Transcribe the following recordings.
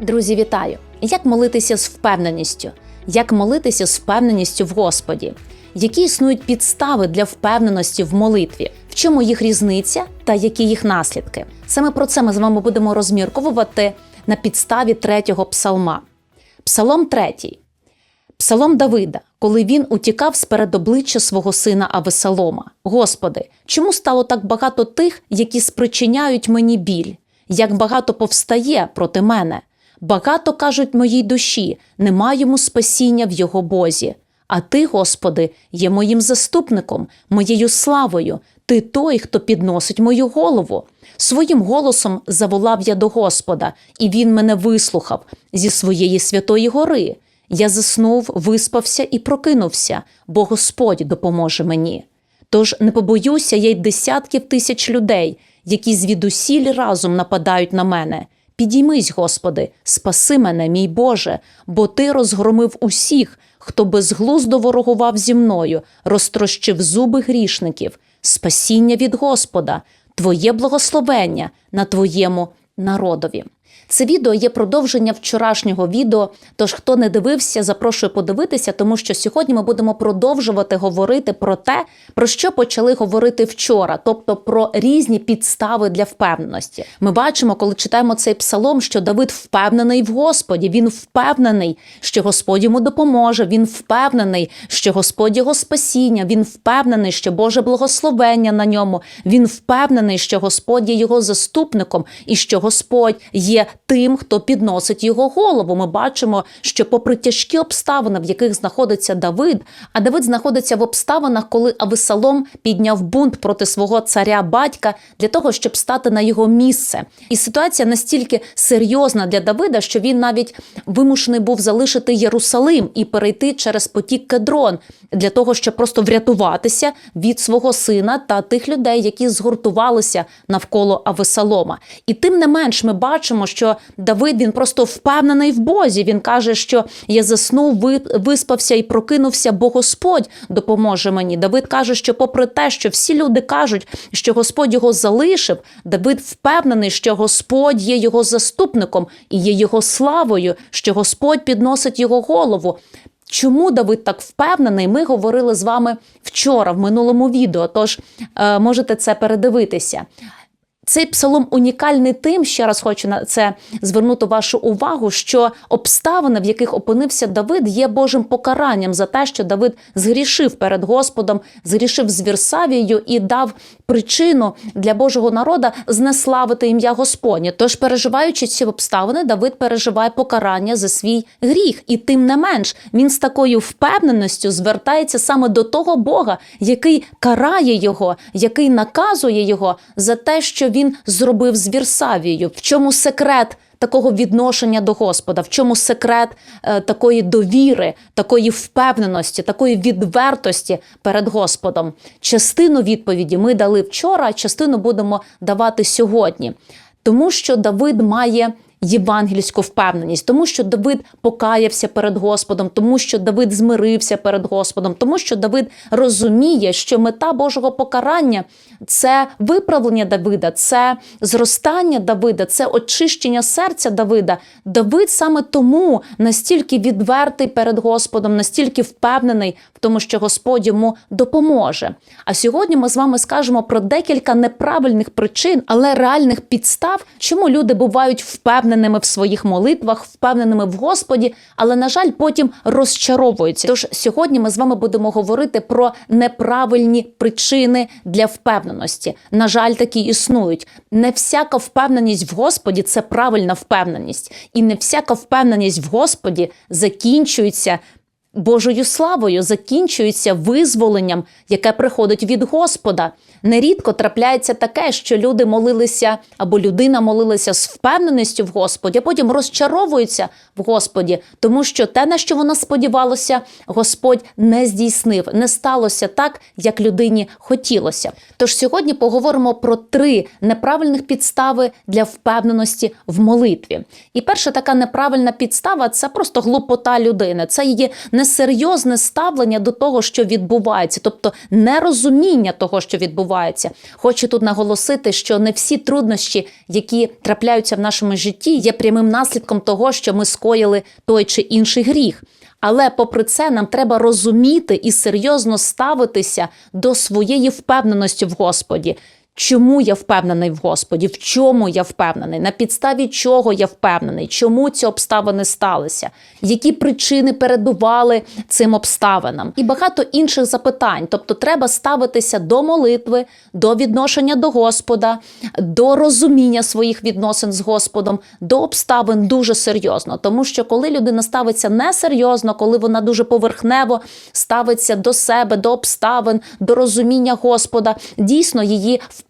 Друзі, вітаю! Як молитися з впевненістю? Як молитися з впевненістю в Господі? Які існують підстави для впевненості в молитві? В чому їх різниця та які їх наслідки? Саме про це ми з вами будемо розмірковувати на підставі третього псалма. Псалом третій. Псалом Давида, коли він утікав з перед обличчя свого сина Авесалома. Господи, чому стало так багато тих, які спричиняють мені біль? Як багато повстає проти мене? Багато кажуть моїй душі, нема йому спасіння в його Бозі. А ти, Господи, є моїм заступником, моєю славою. Ти той, хто підносить мою голову. Своїм голосом заволав я до Господа, і він мене вислухав зі своєї святої гори. Я заснув, виспався і прокинувся, бо Господь допоможе мені. Тож не побоюся я й десятків тисяч людей, які звідусіль разом нападають на мене. Підіймись, Господи, спаси мене, мій Боже, бо Ти розгромив усіх, хто безглуздо ворогував зі мною, розтрощив зуби грішників, спасіння від Господа, Твоє благословення на Твоєму народові. Це відео є продовження вчорашнього відео. Тож, хто не дивився, запрошую подивитися, тому що сьогодні ми будемо продовжувати говорити про те, про що почали говорити вчора, тобто про різні підстави для впевненості. Ми бачимо, коли читаємо цей псалом, що Давид впевнений в Господі. Він впевнений, що Господь йому допоможе. Він впевнений, що Господь його спасіння. Він впевнений, що Боже благословення на ньому. Він впевнений, що Господь є його заступником і що Господь є тим, хто підносить його голову. Ми бачимо, що, попри тяжкі обставини, в яких знаходиться Давид, а Давид знаходиться в обставинах, коли Авесалом підняв бунт проти свого царя батька для того, щоб стати на його місце. І ситуація настільки серйозна для Давида, що він навіть вимушений був залишити Єрусалим і перейти через потік Кедрон для того, щоб просто врятуватися від свого сина та тих людей, які згуртувалися навколо Авесалома. І тим не менш, ми бачимо, що Давид він просто впевнений в Бозі. Він каже, що я заснув, виспався і прокинувся, бо Господь допоможе мені. Давид каже, що, попри те, що всі люди кажуть, що Господь його залишив, Давид впевнений, що Господь є його заступником і є його славою, що Господь підносить його голову. Чому Давид так впевнений? Ми говорили з вами вчора в минулому відео. Тож е, можете це передивитися. Цей псалом унікальний тим, ще раз хочу на це звернути вашу увагу, що обставини, в яких опинився Давид, є Божим покаранням за те, що Давид згрішив перед Господом, згрішив з Вірсавією і дав причину для Божого народа знеславити ім'я Господнє. Тож, переживаючи ці обставини, Давид переживає покарання за свій гріх, і тим не менш він з такою впевненістю звертається саме до того Бога, який карає його, який наказує його за те, що він зробив з Вірсавією. В чому секрет? Такого відношення до Господа, в чому секрет е, такої довіри, такої впевненості, такої відвертості перед Господом? Частину відповіді ми дали вчора, частину будемо давати сьогодні. Тому що Давид має євангельську впевненість, тому що Давид покаявся перед Господом, тому що Давид змирився перед Господом, тому що Давид розуміє, що мета Божого покарання це виправлення Давида, це зростання Давида, це очищення серця Давида. Давид саме тому настільки відвертий перед Господом, настільки впевнений в тому, що Господь йому допоможе. А сьогодні ми з вами скажемо про декілька неправильних причин, але реальних підстав, чому люди бувають впевненими в своїх молитвах, впевненими в Господі, але, на жаль, потім розчаровуються. Тож сьогодні ми з вами будемо говорити про неправильні причини для впевненості. На жаль, такі існують. Не всяка впевненість в Господі це правильна впевненість, і не всяка впевненість в Господі закінчується. Божою славою закінчується визволенням, яке приходить від Господа. Нерідко трапляється таке, що люди молилися або людина молилася з впевненістю в Господі, а потім розчаровуються в Господі, тому що те, на що вона сподівалася, Господь не здійснив, не сталося так, як людині хотілося. Тож сьогодні поговоримо про три неправильних підстави для впевненості в молитві. І перша така неправильна підстава це просто глупота людини, це її не несерйозне ставлення до того, що відбувається, тобто нерозуміння того, що відбувається. Хочу тут наголосити, що не всі труднощі, які трапляються в нашому житті, є прямим наслідком того, що ми скоїли той чи інший гріх. Але попри це, нам треба розуміти і серйозно ставитися до своєї впевненості в Господі. Чому я впевнений в Господі? В чому я впевнений? На підставі чого я впевнений? Чому ці обставини сталися? Які причини передували цим обставинам? І багато інших запитань. Тобто, треба ставитися до молитви, до відношення до Господа, до розуміння своїх відносин з Господом, до обставин дуже серйозно. Тому що коли людина ставиться несерйозно, коли вона дуже поверхнево ставиться до себе, до обставин, до розуміння Господа, дійсно її впевненість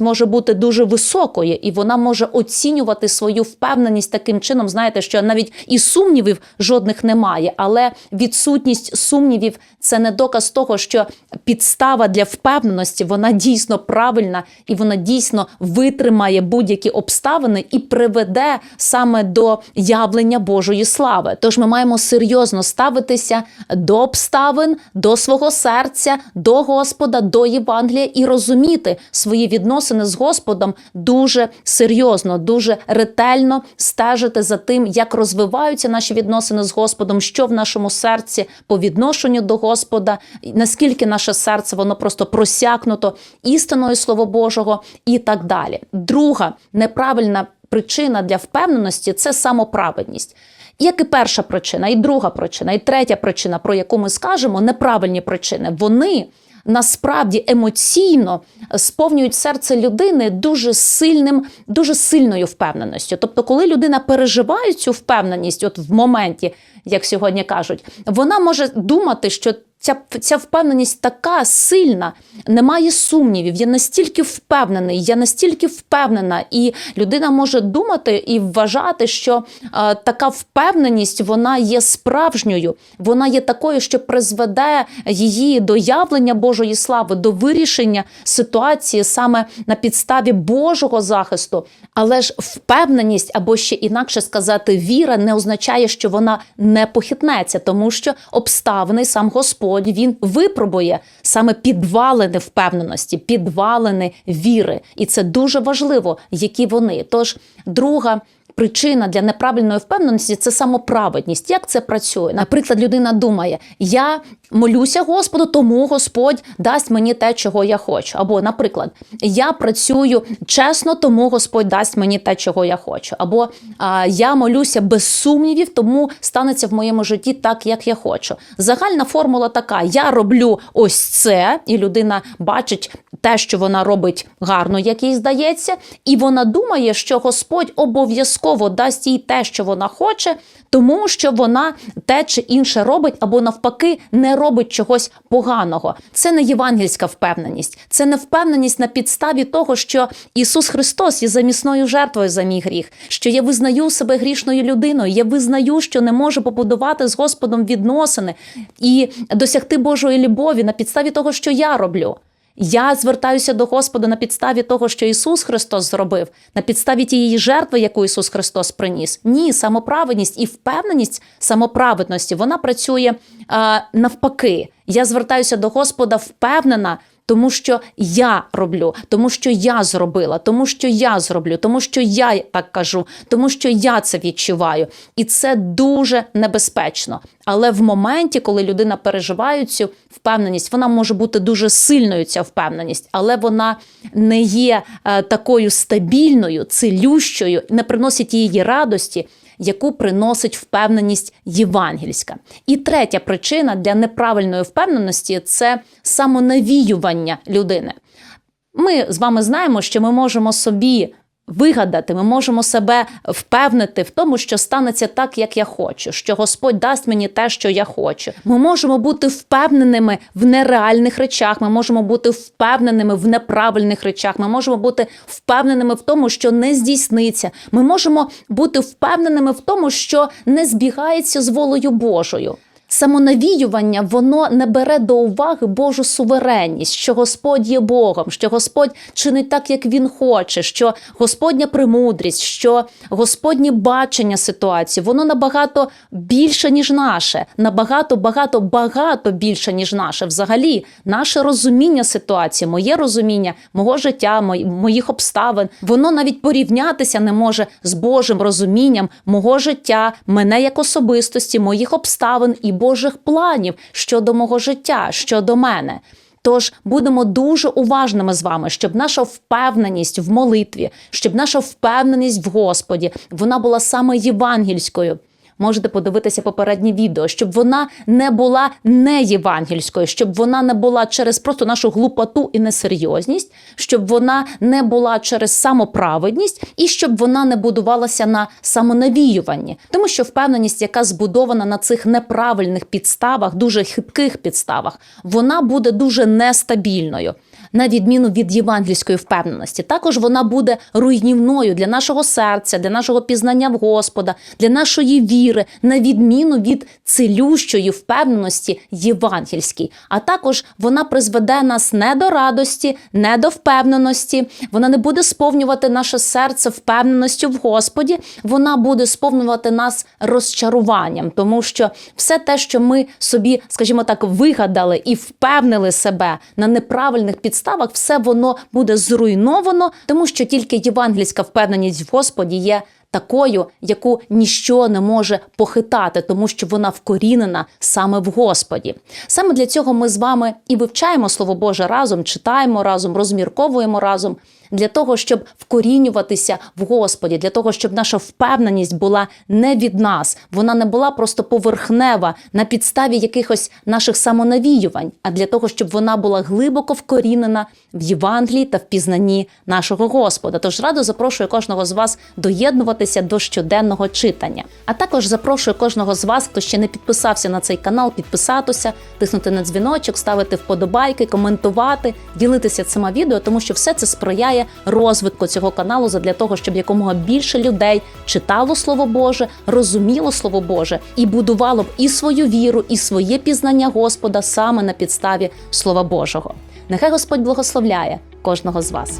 може бути дуже високою, і вона може оцінювати свою впевненість таким чином, знаєте, що навіть і сумнівів жодних немає, але відсутність сумнівів це не доказ того, що підстава для впевненості вона дійсно правильна і вона дійсно витримає будь-які обставини і приведе саме до явлення Божої слави. Тож ми маємо серйозно ставитися до обставин, до свого серця, до Господа, до Євангелія і розуміти свої відносини з Господом дуже серйозно, дуже ретельно стежити за тим, як розвиваються наші відносини з Господом, що в нашому серці по відношенню до Господа, наскільки наше серце воно просто просякнуто істиною Слова Божого і так далі. Друга неправильна причина для впевненості це самоправедність. Як і перша причина, і друга причина, і третя причина, про яку ми скажемо, неправильні причини, вони насправді емоційно сповнюють серце людини дуже сильним, дуже сильною впевненістю. Тобто, коли людина переживає цю впевненість, от в моменті, як сьогодні кажуть, вона може думати, що Ця ця впевненість така сильна, немає сумнівів. Я настільки впевнений, я настільки впевнена, і людина може думати і вважати, що е, така впевненість вона є справжньою, вона є такою, що призведе її до явлення Божої слави, до вирішення ситуації саме на підставі Божого захисту. Але ж впевненість, або ще інакше сказати, віра не означає, що вона не похитнеться, тому що обставини сам Господь. Він випробує саме підвалини впевненості, підвалини віри, і це дуже важливо, які вони. Тож, друга. Причина для неправильної впевненості це самоправедність. Як це працює? Наприклад, людина думає: я молюся Господу, тому Господь дасть мені те, чого я хочу. Або, наприклад, я працюю чесно, тому Господь дасть мені те, чого я хочу. Або я молюся без сумнівів, тому станеться в моєму житті так, як я хочу. Загальна формула така: я роблю ось це, і людина бачить те, що вона робить гарно, як їй здається, і вона думає, що Господь обов'язково дасть їй те, що вона хоче, тому що вона те чи інше робить, або навпаки не робить чогось поганого. Це не євангельська впевненість, це не впевненість на підставі того, що Ісус Христос є замісною жертвою за мій гріх, що я визнаю себе грішною людиною. Я визнаю, що не можу побудувати з Господом відносини і досягти Божої любові на підставі того, що я роблю. Я звертаюся до Господа на підставі того, що Ісус Христос зробив, на підставі тієї жертви, яку Ісус Христос приніс. Ні, самоправедність і впевненість самоправедності вона працює а, навпаки. Я звертаюся до Господа впевнена. Тому що я роблю, тому що я зробила, тому що я зроблю, тому що я так кажу, тому що я це відчуваю. І це дуже небезпечно. Але в моменті, коли людина переживає цю впевненість, вона може бути дуже сильною, ця впевненість, але вона не є е, такою стабільною, цілющою, не приносить її радості яку приносить впевненість євангельська. І третя причина для неправильної впевненості це самонавіювання людини. Ми з вами знаємо, що ми можемо собі вигадати, ми можемо себе впевнити в тому, що станеться так, як я хочу, що Господь дасть мені те, що я хочу. Ми можемо бути впевненими в нереальних речах, ми можемо бути впевненими в неправильних речах, ми можемо бути впевненими в тому, що не здійсниться. Ми можемо бути впевненими в тому, що не збігається з волею Божою. Самонавіювання воно не бере до уваги Божу суверенність, що Господь є Богом, що Господь чинить так, як Він хоче, що Господня премудрість, що Господнє бачення ситуації, воно набагато більше, ніж наше, набагато, багато, багато більше, ніж наше. Взагалі, наше розуміння ситуації, моє розуміння, мого життя, мої- моїх обставин, воно навіть порівнятися не може з Божим розумінням мого життя, мене як особистості, моїх обставин і Божих планів щодо мого життя, щодо мене. Тож будемо дуже уважними з вами, щоб наша впевненість в молитві, щоб наша впевненість в Господі вона була саме євангельською. Можете подивитися попереднє відео, щоб вона не була не євангельською, щоб вона не була через просто нашу глупоту і несерйозність, щоб вона не була через самоправедність і щоб вона не будувалася на самонавіюванні, тому що впевненість, яка збудована на цих неправильних підставах, дуже хитких підставах, вона буде дуже нестабільною. На відміну від євангельської впевненості, також вона буде руйнівною для нашого серця, для нашого пізнання в Господа, для нашої віри, на відміну від цілющої впевненості євангельській. А також вона призведе нас не до радості, не до впевненості. Вона не буде сповнювати наше серце впевненістю в Господі. Вона буде сповнювати нас розчаруванням, тому що все те, що ми собі, скажімо так, вигадали і впевнили себе на неправильних підставах, все воно буде зруйновано, тому що тільки євангельська впевненість в Господі є. Такою, яку ніщо не може похитати, тому що вона вкорінена саме в Господі. Саме для цього ми з вами і вивчаємо Слово Боже разом, читаємо разом, розмірковуємо разом для того, щоб вкорінюватися в Господі, для того, щоб наша впевненість була не від нас, вона не була просто поверхнева на підставі якихось наших самонавіювань, а для того, щоб вона була глибоко вкорінена в Євангелії та в пізнанні нашого Господа. Тож радо запрошую кожного з вас доєднуватися до щоденного читання. А також запрошую кожного з вас, хто ще не підписався на цей канал, підписатися, тиснути на дзвіночок, ставити вподобайки, коментувати, ділитися цими відео, тому що все це сприяє розвитку цього каналу для того, щоб якомога більше людей читало Слово Боже, розуміло Слово Боже і будувало б і свою віру, і своє пізнання Господа саме на підставі Слова Божого. Нехай Господь благословляє кожного з вас.